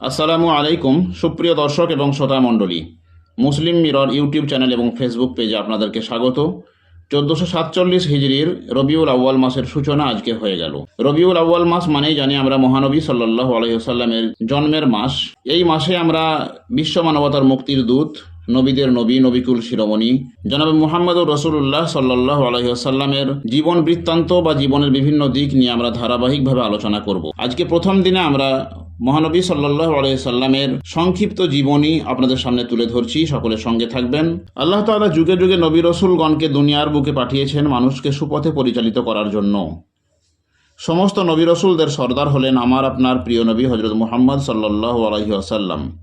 আসসালামু আলাইকুম, সুপ্রিয় দর্শক এবং শ্রোতা মণ্ডলী। মুসলিম মিরর ইউটিউব চ্যানেল এবং ফেসবুক পেজে আপনাদেরকে স্বাগত। চোদ্দোশো সাতচল্লিশ হিজড়ির রবিউল আউ্য়াল মাসের সূচনা আজকে হয়ে গেল। রবিউল আউ্য়াল মাস মানেই জানি আমরা মহানবী সাল্লাহ আলহিহাল্লামের জন্মের মাস। এই মাসে আমরা বিশ্ব মানবতার মুক্তির দূত, নবীদের নবী, নবিকুল শিরোমণি, জনাব মুহাম্মদ রসুল্লাহ সাল্লাহ আলহিহাল্লামের জীবন বৃত্তান্ত বা জীবনের বিভিন্ন দিক নিয়ে আমরা ধারাবাহিকভাবে আলোচনা করব। আজকে প্রথম দিনে আমরা মহানবী সাল্লাহ সাল্লামের সংক্ষিপ্ত জীবনী আপনাদের সামনে তুলে ধরছি সকলের সঙ্গে থাকবেন। আল্লাহ তাআলা যুগে যুগে নবী রসুলগণকে দুনিয়ার বুকে পাঠিয়েছেন মানুষকে সুপথে পরিচালিত করার জন্য। সমস্ত নবী রসুলদের সর্দার হলেন আমার আপনার প্রিয় নবী হজরত মুহাম্মদ সাল্লাহ আলহি আসাল্লাম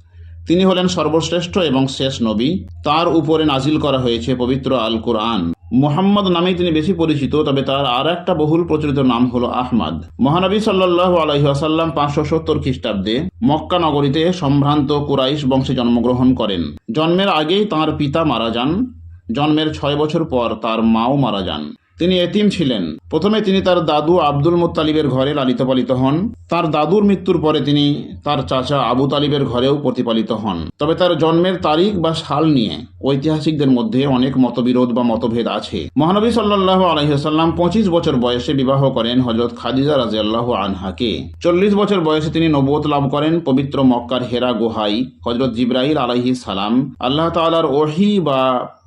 তিনি হলেন সর্বশ্রেষ্ঠ এবং শেষ নবী। তার উপরে নাজিল করা হয়েছে পবিত্র আল কোরআন মুহাম্মদ নামেই তিনি বেশি পরিচিত, তবে তার আর একটা বহুল প্রচলিত নাম হলো আহমদ। মহানবী সাল্লাহ আলহিহাসাল্লাম পাঁচশো সত্তর খ্রিস্টাব্দে মক্কা নগরীতে সম্ভ্রান্ত কুরাইশ বংশে জন্মগ্রহণ করেন। জন্মের আগেই তার পিতা মারা যান, জন্মের ছয় বছর পর তার মাও মারা যান। তিনি এতিম ছিলেন। প্রথমে তিনি তার দাদু আব্দুল মুত্তালিবের ঘরে লালিত পালিত হন। তার দাদুর মৃত্যুর পরে তিনি তার চাচা আবু তালিবের ঘরেও প্রতিপালিত হন। তবে তার জন্মের তারিখ বা সাল নিয়ে ঐতিহাসিকদের মধ্যে অনেক মতবিরোধ বা মতভেদ আছে। মহানবী সাল্লাহ আলহিহাল্লাম পঁচিশ বছর বয়সে বিবাহ করেন হজরত খাদিজা রাজিয়াল্লাহ আনহাকে। চল্লিশ বছর বয়সে তিনি নবত লাভ করেন পবিত্র মক্কার হেরা গুহাই হজরত জিব্রাহিল আলাইহি সালাম। আল্লাহ তালার ওহি বা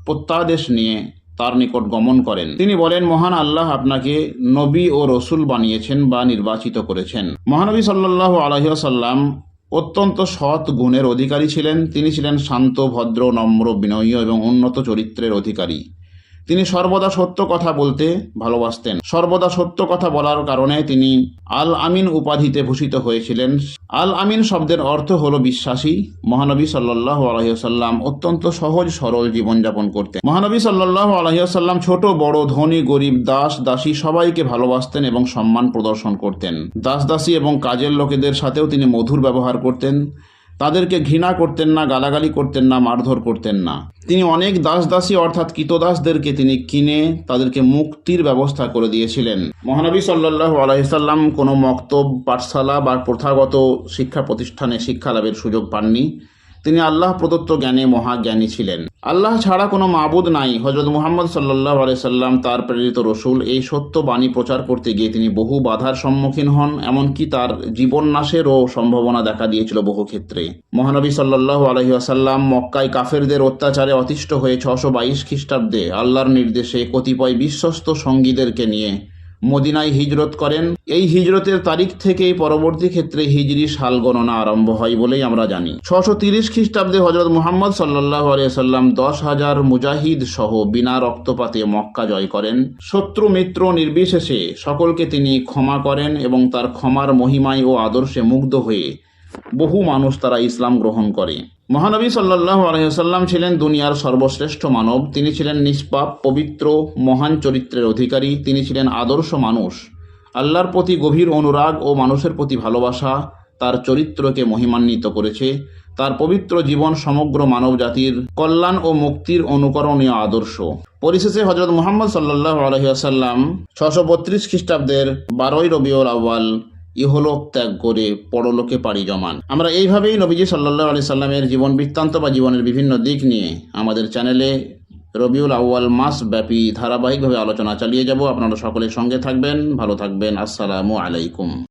প্রত্যাদেশ নিয়ে তার নিকট গমন করেন। তিনি বলেন, মহান আল্লাহ আপনাকে নবী ও রসুল বানিয়েছেন বা নির্বাচিত করেছেন। মহানবী সাল্লাহ আলহিহাসাল্লাম অত্যন্ত সৎ গুণের অধিকারী ছিলেন। তিনি ছিলেন শান্ত, ভদ্র, নম্র, বিনয়ী এবং উন্নত চরিত্রের অধিকারী। তিনি সর্বদা সত্য কথা বলতে ভালোবাসতেন। সর্বদা সত্য কথা বলার কারণে তিনি আল আমিন উপাধিতে ভূষিত হয়েছিলেন। আল আমিন শব্দের অর্থ হল বিশ্বাসী। মহানবী সাল্লাহ আলহিহাল্লাম অত্যন্ত সহজ, সরল জীবনযাপন করতেন। মহানবী সাল্লাহ আলহিহাল্লাম ছোট, বড়, ধনী, গরিব, দাস, দাসী সবাইকে ভালোবাসতেন এবং সম্মান প্রদর্শন করতেন। দাস দাসী এবং কাজের লোকেদের সাথেও তিনি মধুর ব্যবহার করতেন। তাদেরকে ঘৃণা করতেন না, গালাগালি করতেন না, মারধর করতেন না। তিনি অনেক দাস দাসী অর্থাৎ কৃতদাসদেরকে তিনি কিনে তাদেরকে মুক্তির ব্যবস্থা করে দিয়েছিলেন। মহানবী সাল্লাহ আলাইসাল্লাম কোনো মক্তব, পাঠশালা বা প্রথাগত শিক্ষা প্রতিষ্ঠানে শিক্ষা লাভের সুযোগ পাননি। তিনি আল্লাহ প্রদত্ত জ্ঞানে মহাজ্ঞানী ছিলেন। আল্লাহ ছাড়া কোনো মাবুদ নাই। হজরত মুহাম্মদ সাল্লাহ আলাইসাল্লাম তার প্রেরিত রসুল এই সত্য বাণী প্রচার করতে গিয়ে তিনি বহু বাধার সম্মুখীন হন, এমনকি তার জীবন নাশেরও সম্ভাবনা দেখা দিয়েছিল বহু ক্ষেত্রে। মহানবী সাল্লাহ আলহি আসাল্লাম মক্কায় কাফেরদের অত্যাচারে অতিষ্ঠ হয়ে ছশো বাইশ খ্রিস্টাব্দে আল্লাহর নির্দেশে কতিপয় বিশ্বস্ত সঙ্গীদেরকে নিয়ে মদিনায় হিজরত করেন। এই হিজরতের তারিখ থেকে পরবর্তী ক্ষেত্রে হিজরি সাল গণনা আরম্ভ হয় বলেই আমরা জানি। ছশো তিরিশ খ্রিস্টাব্দে হজরত মুহাম্মদ সাল্লাহ আলিয়াল্লাম দশ হাজার মুজাহিদ সহ বিনা রক্তপাতে মক্কা জয় করেন। শত্রু মিত্র নির্বিশেষে সকলকে তিনি ক্ষমা করেন এবং তার ক্ষমার মহিমায় ও আদর্শে মুগ্ধ হয়ে বহু মানুষ তারা ইসলাম গ্রহণ করে। মহানবী সাল্লাহ আলহিহাল্লাম ছিলেন দুনিয়ার সর্বশ্রেষ্ঠ মানব। তিনি ছিলেন নিষ্পাপ, পবিত্র, মহান চরিত্রের অধিকারী। তিনি ছিলেন আদর্শ মানুষ। আল্লাহর প্রতি গভীর অনুরাগ ও মানুষের প্রতি ভালোবাসা তার চরিত্রকে মহিমান্বিত করেছে। তার পবিত্র জীবন সমগ্র মানব জাতির কল্যাণ ও মুক্তির অনুকরণীয় আদর্শ। পরিশেষে হজরত মোহাম্মদ সাল্লাহ আলহিহাসাল্লাম ছশো বত্রিশ খ্রিস্টাব্দের বারোই রবিউল আউ্বাল ইহলোক ত্যাগ করে পরলোকে পাড়ি জমান। আমরা এইভাবেই নবীজি সাল্লাহ আলি সাল্লামের জীবন বৃত্তান্ত বা জীবনের বিভিন্ন দিক নিয়ে আমাদের চ্যানেলে রবিউল আউ্য়াল মাস ব্যাপী ধারাবাহিকভাবে আলোচনা চালিয়ে যাব। আপনারা সকলের সঙ্গে থাকবেন, ভালো থাকবেন। আসসালামু আলাইকুম।